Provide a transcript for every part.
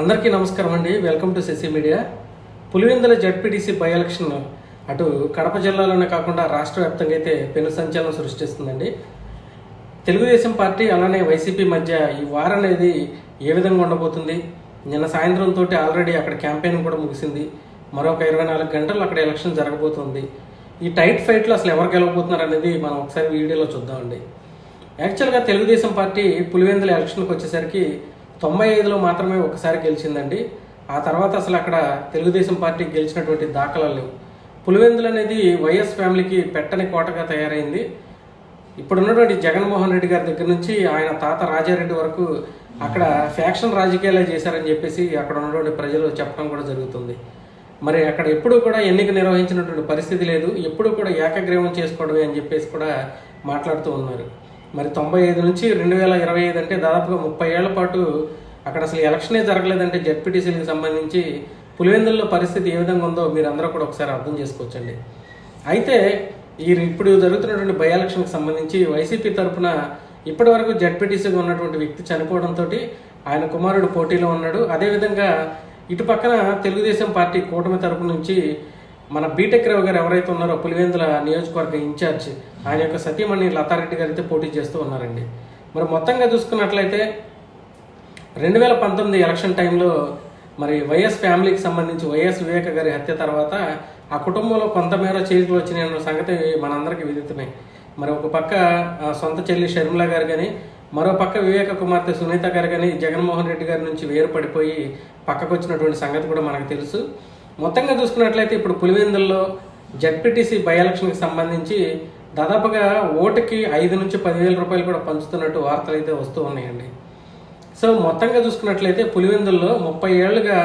అందరికీ నమస్కారం అండి. Welcome to Shashi media Pulivendula ZPTC by election అటు కడప జిల్లాలోనే కాకుండా రాష్ట్ర వ్యాప్తంగా అయితే పెను సంచలనం సృష్టిస్తుందండి. తెలుగుదేశం పార్టీ అలానే వైసీపీ మధ్య ఈ వార్ అనేది ఏ విధంగా ఉండబోతుంది? నిన్న సాయంత్రం తోటి ఆల్రెడీ అక్కడ క్యాంపెయిన్ కూడా ముగిసింది. మరొక ఇరవై నాలుగు గంటలు అక్కడ ఎలక్షన్ జరగబోతుంది. ఈ టైట్ ఫైట్లో అసలు ఎవరు గెలవబోతున్నారు అనేది మనం ఒకసారి వీడియోలో చూద్దామండి. యాక్చువల్గా తెలుగుదేశం పార్టీ పులివెందుల ఎలక్షన్కి వచ్చేసరికి తొంభై ఐదులో మాత్రమే ఒకసారి గెలిచిందండి. ఆ తర్వాత అసలు అక్కడ తెలుగుదేశం పార్టీ గెలిచినటువంటి దాఖలాలు లేవు. పులివెందులు అనేది వైఎస్ ఫ్యామిలీకి పెట్టని కోటగా తయారైంది. ఇప్పుడున్నటువంటి జగన్మోహన్ రెడ్డి గారి దగ్గర నుంచి ఆయన తాత రాజారెడ్డి వరకు అక్కడ ఫ్యాక్షన్ రాజకీయాలే చేశారని చెప్పేసి అక్కడ ఉన్నటువంటి ప్రజలు చెప్పడం కూడా జరుగుతుంది. మరి అక్కడ ఎప్పుడూ కూడా ఎన్నిక నిర్వహించినటువంటి పరిస్థితి లేదు. ఎప్పుడూ కూడా ఏకగ్రీవం చేసుకోవడమే అని చెప్పేసి కూడా మాట్లాడుతూ ఉన్నారు. మరి తొంభై ఐదు నుంచి రెండు వేల ఇరవై ఐదు అంటే దాదాపుగా ముప్పై ఏళ్ళ పాటు అక్కడ అసలు ఎలక్షనే జరగలేదంటే జడ్పీటీసీలకు సంబంధించి పులివెందుల్లో పరిస్థితి ఏ విధంగా ఉందో మీరు అందరూ కూడా ఒకసారి అర్థం చేసుకోవచ్చండి. అయితే ఈ ఇప్పుడు జరుగుతున్నటువంటి బై ఎలక్షన్కి సంబంధించి వైసీపీ తరఫున ఇప్పటి వరకు జడ్పీటీసీగా ఉన్నటువంటి వ్యక్తి చనిపోవడంతో ఆయన కుమారుడు పోటీలో ఉన్నాడు. అదేవిధంగా ఇటు పక్కన తెలుగుదేశం పార్టీ కూటమి తరపు నుంచి మన బీటెక్ రావు గారు ఎవరైతే ఉన్నారో పులివెందుల నియోజకవర్గ ఇన్ఛార్జ్ ఆయన యొక్క సతీమణి లతారెడ్డి గారు అయితే పోటీ చేస్తూ ఉన్నారండి. మరి మొత్తంగా చూసుకున్నట్లయితే రెండు వేల పంతొమ్మిది ఎలక్షన్ టైంలో మరి వైఎస్ ఫ్యామిలీకి సంబంధించి వైఎస్ వివేక గారి హత్య తర్వాత ఆ కుటుంబంలో కొంతమేర చేతులు వచ్చిన సంగతి మనందరికీ విదితమే. మరి ఒక పక్క ఆ, సొంత చెల్లి షర్మిల గారు కానీ మరో పక్క వివేక కుమార్తె సునీత గారు కానీ జగన్మోహన్ రెడ్డి గారి నుంచి వేరు పడిపోయి పక్కకు వచ్చినటువంటి సంగతి కూడా మనకు తెలుసు. మొత్తంగా చూసుకున్నట్లయితే ఇప్పుడు పులివెందుల్లో జడ్పీటీసీ బై ఎలక్షన్కి సంబంధించి దాదాపుగా ఓటుకి ఐదు నుంచి పదివేల రూపాయలు కూడా పంచుతున్నట్టు వార్తలు అయితే వస్తూ ఉన్నాయండి. సో మొత్తంగా చూసుకున్నట్లయితే పులివెందుల్లో ముప్పై ఏళ్ళుగా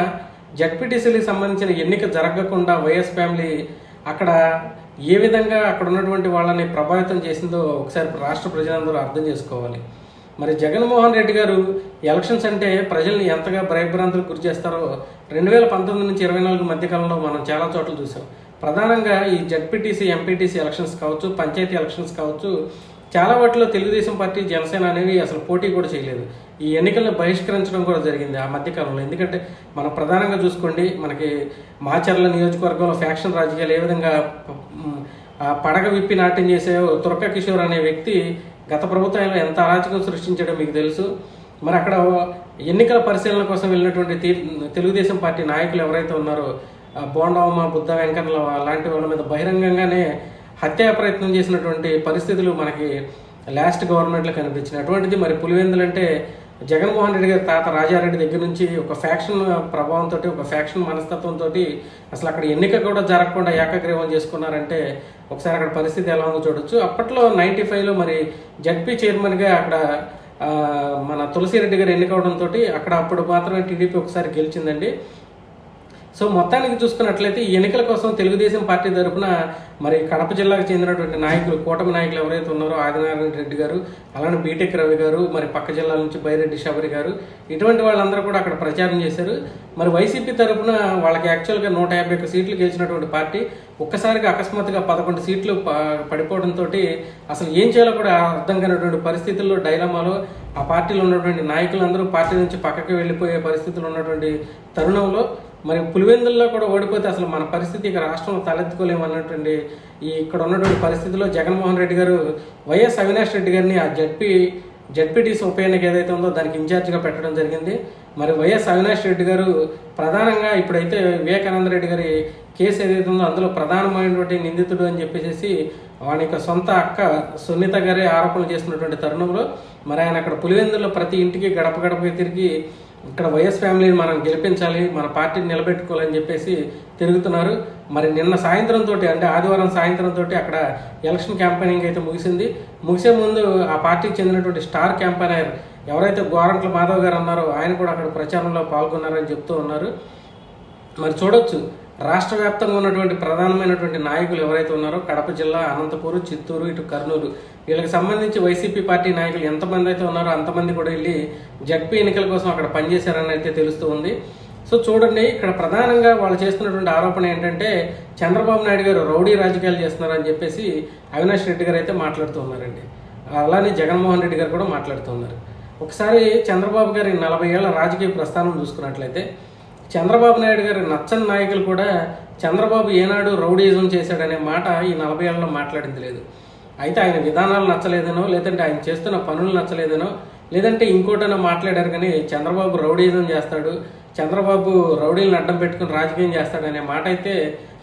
జడ్పీటీసీలకు సంబంధించిన ఎన్నిక జరగకుండా వైఎస్ ఫ్యామిలీ అక్కడ ఏ విధంగా అక్కడ ఉన్నటువంటి వాళ్ళని ప్రభావితం చేసిందో ఒకసారి రాష్ట్ర ప్రజలందరూ అర్థం చేసుకోవాలి. మరి జగన్మోహన్ రెడ్డి గారు ఎలక్షన్స్ అంటే ప్రజల్ని ఎంతగా భయభ్రాంతులకు గురి చేస్తారో రెండు వేల పంతొమ్మిది నుంచి ఇరవై నాలుగు మధ్య కాలంలో మనం చాలా చోట్ల చూసాం ప్రధానంగా ఈ జడ్పీటీసీ ఎంపీటీసీ ఎలక్షన్స్ కావచ్చు పంచాయతీ ఎలక్షన్స్ కావచ్చు చాలా వాటిలో తెలుగుదేశం పార్టీ జనసేన అనేవి అసలు పోటీ కూడా చేయలేదు. ఈ ఎన్నికలను బహిష్కరించడం కూడా జరిగింది ఆ మధ్యకాలంలో ఎందుకంటే మనం ప్రధానంగా చూసుకోండి మనకి మాచర్ల నియోజకవర్గంలో ఫ్యాక్షన్ రాజకీయాలు ఏ విధంగా పడగ విప్పి నాట్యం చేసే తురక కిషోర్ అనే వ్యక్తి గత ప్రభుత్వం ఎంత అరాచకం సృష్టించాడో మీకు తెలుసు. మరి అక్కడ ఎన్నికల పరిశీలన కోసం వెళ్ళినటువంటి తెలుగుదేశం పార్టీ నాయకులు ఎవరైతే ఉన్నారో బోండవమ్మ బుద్ధ వెంకన్న లాంటి వాళ్ళ మీద బహిరంగంగానే హత్యా ప్రయత్నం చేసినటువంటి పరిస్థితులు మనకి లాస్ట్ గవర్నమెంట్లో కనిపించినటువంటిది మరి పులివెందులంటే జగన్మోహన్ రెడ్డి గారి తాత రాజారెడ్డి దగ్గర నుంచి ఒక ఫ్యాక్షన్ ప్రభావంతో ఒక ఫ్యాక్షన్ మనస్తత్వంతో అసలు అక్కడ ఎన్నిక కూడా జరగకుండా ఏకగ్రీవం చేసుకున్నారంటే ఒకసారి అక్కడ పరిస్థితి ఎలా ఉందో చూడొచ్చు. అప్పట్లో నైంటీ ఫైవ్లో మరి జడ్పీ చైర్మన్గా అక్కడ మన తులసిరెడ్డి గారు ఎన్నికవడంతో అక్కడ అప్పుడు మాత్రమే టీడీపీ ఒకసారి గెలిచిందండి. సో మొత్తానికి చూసుకున్నట్లయితే ఈ ఎన్నికల కోసం తెలుగుదేశం పార్టీ తరఫున మరి కడప జిల్లాకు చెందినటువంటి నాయకులు కూటమి నాయకులు ఎవరైతే ఉన్నారో ఆదినారాయణ రెడ్డి గారు అలానే బీటెక్ రవి గారు మరి పక్క జిల్లాల నుంచి బైరెడ్డి శబరి గారు ఇటువంటి వాళ్ళందరూ కూడా అక్కడ ప్రచారం చేశారు. మరి వైసీపీ తరఫున వాళ్ళకి యాక్చువల్గా నూట యాభై ఒక్క సీట్లు గెలిచినటువంటి పార్టీ ఒక్కసారిగా అకస్మాత్తుగా పదకొండు సీట్లు పడిపోవడంతో అసలు ఏం చేయాలో కూడా అర్థం కానటువంటి పరిస్థితుల్లో డైలమాలో ఆ పార్టీలో ఉన్నటువంటి నాయకులందరూ పార్టీ నుంచి పక్కకి వెళ్ళిపోయే పరిస్థితులు ఉన్నటువంటి తరుణంలో మరి పులివెందుల్లో కూడా ఓడిపోతే అసలు మన పరిస్థితి ఇక రాష్ట్రంలో తలెత్తుకోలేము అన్నటువంటి ఈ ఇక్కడ ఉన్నటువంటి పరిస్థితిలో జగన్మోహన్ రెడ్డి గారు వైఎస్ అవినాష్ రెడ్డి గారిని ఆ జడ్పీ జడ్పీటీసీ ఉప ఎన్నిక ఏదైతే ఉందో దానికి ఇన్ఛార్జిగా పెట్టడం జరిగింది. మరి వైఎస్ అవినాష్ రెడ్డి గారు ప్రధానంగా ఇప్పుడైతే వివేకానంద రెడ్డి గారి కేసు ఏదైతే ఉందో అందులో ప్రధానమైనటువంటి నిందితుడు అని చెప్పేసి వాని యొక్క సొంత అక్క సునీత గారే ఆరోపణలు చేస్తున్నటువంటి తరుణంలో మరి ఆయన అక్కడ పులివెందుల్లో ప్రతి ఇంటికి గడప గడపకి తిరిగి ఇక్కడ వైఎస్ ఫ్యామిలీని మనం గెలిపించాలి మన పార్టీని నిలబెట్టుకోవాలని చెప్పేసి తిరుగుతున్నారు. మరి నిన్న సాయంత్రం తోటి అంటే ఆదివారం సాయంత్రం తోటి అక్కడ ఎలక్షన్ క్యాంపెయినింగ్ అయితే ముగిసింది. ముగిసే ముందు ఆ పార్టీకి చెందినటువంటి స్టార్ క్యాంపెయినర్ ఎవరైతే గోరంట్ల మాధవ్ గారు ఉన్నారో ఆయన కూడా అక్కడ ప్రచారంలో పాల్గొన్నారని చెప్తూ ఉన్నారు. మరి చూడొచ్చు రాష్ట్ర వ్యాప్తంగా ఉన్నటువంటి ప్రధానమైనటువంటి నాయకులు ఎవరైతే ఉన్నారో కడప జిల్లా అనంతపూరు చిత్తూరు ఇటు కర్నూలు వీళ్ళకి సంబంధించి వైసీపీ పార్టీ నాయకులు ఎంతమంది అయితే ఉన్నారో అంతమంది కూడా వెళ్ళి జడ్పీ ఎన్నికల కోసం అక్కడ పనిచేశారని అయితే తెలుస్తూ ఉంది. సో చూడండి ఇక్కడ ప్రధానంగా వాళ్ళు చేస్తున్నటువంటి ఆరోపణ ఏంటంటే చంద్రబాబు నాయుడు గారు రౌడీ రాజకీయాలు చేస్తున్నారని చెప్పేసి అవినాష్ రెడ్డి గారు అయితే మాట్లాడుతూ ఉన్నారండి. అలానే జగన్మోహన్ రెడ్డి గారు కూడా మాట్లాడుతున్నారు ఒకసారి చంద్రబాబు గారి నలభై ఏళ్ళ రాజకీయ ప్రస్థానం చూసుకున్నట్లయితే చంద్రబాబు నాయుడు గారి నచ్చని నాయకులు కూడా చంద్రబాబు ఏనాడు రౌడీజం చేశాడనే మాట ఈ నలభై ఏళ్ళలో మాట్లాడింది లేదు. అయితే ఆయన విధానాలు నచ్చలేదనో లేదంటే ఆయన చేస్తున్న పనులు నచ్చలేదనో లేదంటే ఇంకోటనో మాట్లాడారు కానీ చంద్రబాబు రౌడీజం చేస్తాడు చంద్రబాబు రౌడీలను అడ్డం పెట్టుకుని రాజకీయం చేస్తాడనే మాట అయితే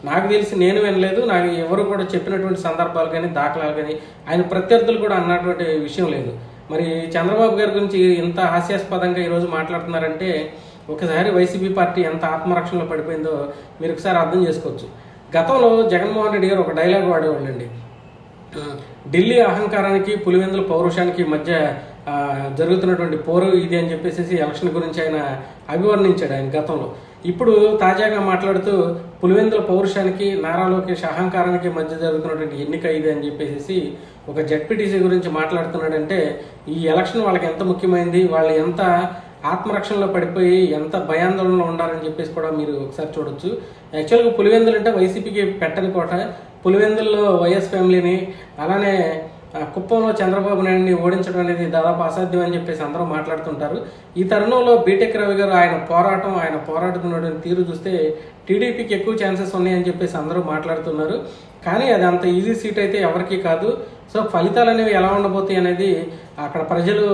నాకు తెలిసి నేను వినలేదు నాకు ఎవరు కూడా చెప్పినటువంటి సందర్భాలు కానీ దాఖలాలు కానీ ఆయన ప్రత్యర్థులు కూడా అన్నటువంటి విషయం లేదు. మరి చంద్రబాబు గారి గురించి ఇంత హాస్యాస్పదంగా ఈరోజు మాట్లాడుతున్నారంటే ఒకసారి వైసీపీ పార్టీ ఎంత ఆత్మరక్షణలో పడిపోయిందో మీరు ఒకసారి అర్థం చేసుకోవచ్చు. గతంలో జగన్మోహన్ రెడ్డి గారు ఒక డైలాగ్ వాడేవాళ్ళండి ఢిల్లీ అహంకారానికి పులివెందుల పౌరుషానికి మధ్య జరుగుతున్నటువంటి పోరు ఇది అని చెప్పేసి ఎలక్షన్ గురించి ఆయన అభివర్ణించాడు ఆయన గతంలో. ఇప్పుడు తాజాగా మాట్లాడుతూ పులివెందుల పౌరుషానికి నారా లోకేష్ అహంకారానికి మధ్య జరుగుతున్నటువంటి ఎన్నిక ఇది అని చెప్పేసి ఒక జడ్పీటీసీ గురించి మాట్లాడుతున్నాడంటే ఈ ఎలక్షన్ వాళ్ళకి ఎంత ముఖ్యమైంది వాళ్ళు ఎంత ఆత్మరక్షణలో పడిపోయి ఎంత భయాందోళనలో ఉండాలని చెప్పేసి కూడా మీరు ఒకసారి చూడొచ్చు. యాక్చువల్గా పులివెందులు అంటే వైసీపీకి పెట్టని కోట. పులివెందుల్లో వైఎస్ ఫ్యామిలీని అలానే కుప్పంలో చంద్రబాబు నాయుడిని ఓడించడం అనేది దాదాపు అసాధ్యం అని చెప్పేసి అందరూ మాట్లాడుతుంటారు. ఈ తరుణంలో బీటెక్ రవి గారు ఆయన పోరాటం ఆయన పోరాడుతున్నటువంటి తీరు చూస్తే టీడీపీకి ఎక్కువ ఛాన్సెస్ ఉన్నాయని చెప్పేసి అందరూ మాట్లాడుతున్నారు. కానీ అది అంత ఈజీ సీట్ అయితే ఎవరికీ కాదు. సో ఫలితాలు అనేవి ఎలా ఉండబోతాయి అనేది అక్కడ ప్రజలు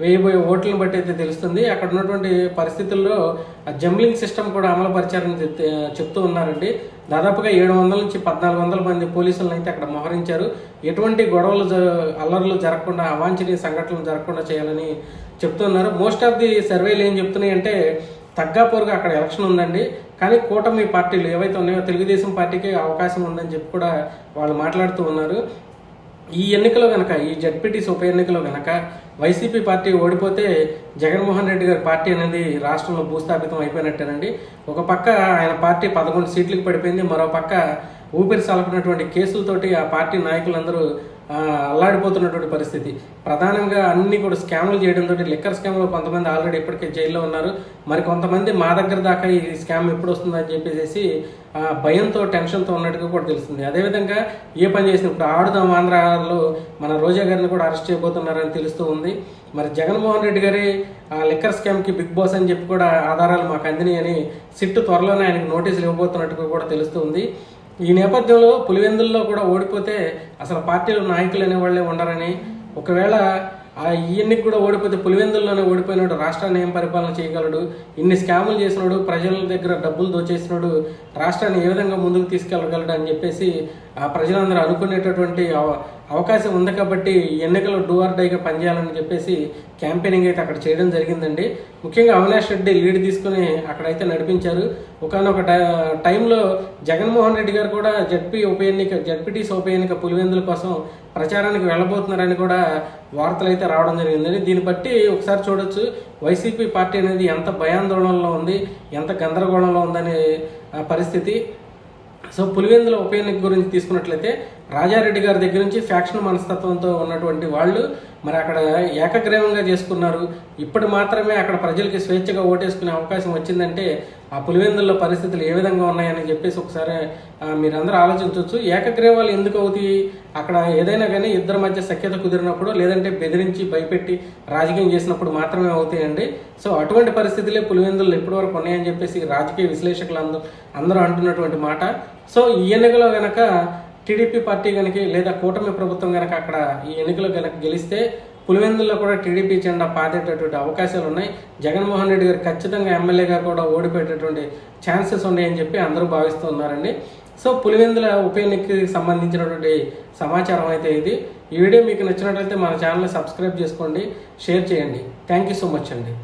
వేయబోయే ఓట్లను బట్టి అయితే తెలుస్తుంది. అక్కడ ఉన్నటువంటి పరిస్థితుల్లో ఆ జంబ్లింగ్ సిస్టమ్ కూడా అమలు పరిచారని చెప్తే- చెప్తూ ఉన్నారండి. దాదాపుగా ఏడు వందల నుంచి పద్నాలుగు వందల మంది పోలీసులను అయితే అక్కడ మోహరించారు. ఎటువంటి గొడవలు జ- అల్లర్లు జరగకుండా అవాంఛనీయ సంఘటనలు జరగకుండా చేయాలని చెప్తున్నారు. మోస్ట్ ఆఫ్ ది సర్వేలు ఏం చెప్తున్నాయి అంటే తగ్గాపూర్గా అక్కడ ఎలక్షన్ ఉందండి. కానీ కూటమి పార్టీలు ఏవైతే ఉన్నాయో తెలుగుదేశం పార్టీకి అవకాశం ఉందని చెప్పి కూడా వాళ్ళు మాట్లాడుతూ ఉన్నారు. ఈ ఎన్నికలో గనక ఈ జడ్పీటీసీ ఉప ఎన్నికలో కనుక వైసీపీ పార్టీ ఓడిపోతే జగన్మోహన్ రెడ్డి గారి పార్టీ అనేది రాష్ట్రంలో భూస్థాపితం అయిపోయినట్టేనండి. ఒక పక్క ఆయన పార్టీ పదకొండు సీట్లకు పడిపోయింది మరో పక్క ఊపిరి సలపినటువంటి కేసులతోటి ఆ పార్టీ నాయకులందరూ అల్లాడిపోతున్నటువంటి పరిస్థితి. ప్రధానంగా అన్ని కూడా స్కామ్లు చేయడంతో లిక్కర్ స్కామ్లో కొంతమంది ఆల్రెడీ ఇప్పటికే జైల్లో ఉన్నారు. మరి కొంతమంది మా దగ్గర దాకా ఈ స్కామ్ ఎప్పుడు వస్తుందని చెప్పేసి భయంతో టెన్షన్తో ఉన్నట్టుగా కూడా తెలుస్తుంది. అదేవిధంగా ఏ పని చేసిన ఇప్పుడు ఆడుదాం ఆంధ్రాలో మన రోజా గారిని కూడా అరెస్ట్ చేయబోతున్నారని తెలుస్తూ ఉంది. మరి జగన్మోహన్ రెడ్డి గారి ఆ లిక్కర్ స్కామ్కి బిగ్ బాస్ అని చెప్పి కూడా ఆధారాలు మాకు అందినాయి అని సిట్టు త్వరలోనే ఆయనకు నోటీసులు ఇవ్వబోతున్నట్టుగా కూడా తెలుస్తుంది ఈ నేపథ్యంలో పులివెందుల్లో కూడా ఓడిపోతే అసలు పార్టీలో నాయకులు అనేవాళ్ళే ఉండరని ఒకవేళ ఆ ఈ కూడా ఓడిపోతే పులివెందుల్లోనే ఓడిపోయినాడు రాష్ట్రాన్ని ఏం పరిపాలన చేయగలడు ఇన్ని స్కాములు చేసినాడు ప్రజల దగ్గర డబ్బులు దోచేసినాడు రాష్ట్రాన్ని ఏ విధంగా ముందుకు తీసుకెళ్ళగలడు అని చెప్పేసి ఆ ప్రజలందరూ అనుకునేటటువంటి అవకాశం ఉంది కాబట్టి ఎన్నికలు డూ డైగా పనిచేయాలని చెప్పేసి క్యాంపెయినింగ్ అయితే అక్కడ చేయడం జరిగిందండి. ముఖ్యంగా అవినాష్ రెడ్డి లీడ్ తీసుకుని అక్కడైతే నడిపించారు. ఒకనొక టైంలో జగన్మోహన్ రెడ్డి గారు కూడా జడ్పీ ఉప ఎన్నిక జడ్పీటీసీ ఉప ఎన్నిక పులివెందుల కోసం ప్రచారానికి వెళ్ళబోతున్నారని కూడా వార్తలు అయితే రావడం జరిగిందండి. దీన్ని బట్టి ఒకసారి చూడొచ్చు. వైసీపీ పార్టీ అనేది ఎంత భయాందోళనలో ఉంది ఎంత గందరగోళంలో ఉందనే పరిస్థితి. సో పులివెందుల ఉప ఎన్నిక గురించి తీసుకున్నట్లయితే రాజారెడ్డి గారి దగ్గర నుంచి ఫ్యాక్షన్ మనస్తత్వంతో ఉన్నటువంటి వాళ్ళు మరి అక్కడ ఏకగ్రీవంగా చేసుకున్నారు. ఇప్పుడు మాత్రమే అక్కడ ప్రజలకి స్వేచ్ఛగా ఓటేసుకునే అవకాశం వచ్చిందంటే ఆ పులివెందుల్లో పరిస్థితులు ఏ విధంగా ఉన్నాయని చెప్పేసి ఒకసారి మీరందరూ ఆలోచించవచ్చు. ఏకగ్రీవాలు ఎందుకు అవుతాయి? అక్కడ ఏదైనా కానీ ఇద్దరి మధ్య సఖ్యత కుదిరినప్పుడు లేదంటే బెదిరించి భయపెట్టి రాజకీయం చేసినప్పుడు మాత్రమే అవుతాయండి. సో అటువంటి పరిస్థితులే పులివెందులు ఇప్పటివరకు ఉన్నాయని చెప్పేసి రాజకీయ విశ్లేషకులు అందరూ అందరూ అంటున్నటువంటి మాట. సో ఈ ఎన్నికలో కనుక టీడీపీ పార్టీ కనుక లేదా కూటమి ప్రభుత్వం కనుక అక్కడ ఈ ఎన్నికలు కనుక గెలిస్తే పులివెందుల్లో కూడా టీడీపీ జెండా పాతేటటువంటి అవకాశాలు ఉన్నాయి. జగన్మోహన్ రెడ్డి గారు ఖచ్చితంగా ఎమ్మెల్యేగా కూడా ఓడిపోయేటటువంటి ఛాన్సెస్ ఉన్నాయని చెప్పి అందరూ భావిస్తున్నారండి సో పులివెందుల ఉప ఎన్నికకి సంబంధించినటువంటి సమాచారం అయితే ఇది. ఈ వీడియో మీకు నచ్చినట్లయితే మన ఛానల్ని సబ్స్క్రైబ్ చేసుకోండి షేర్ చేయండి. థ్యాంక్ యూ సో మచ్ అండి.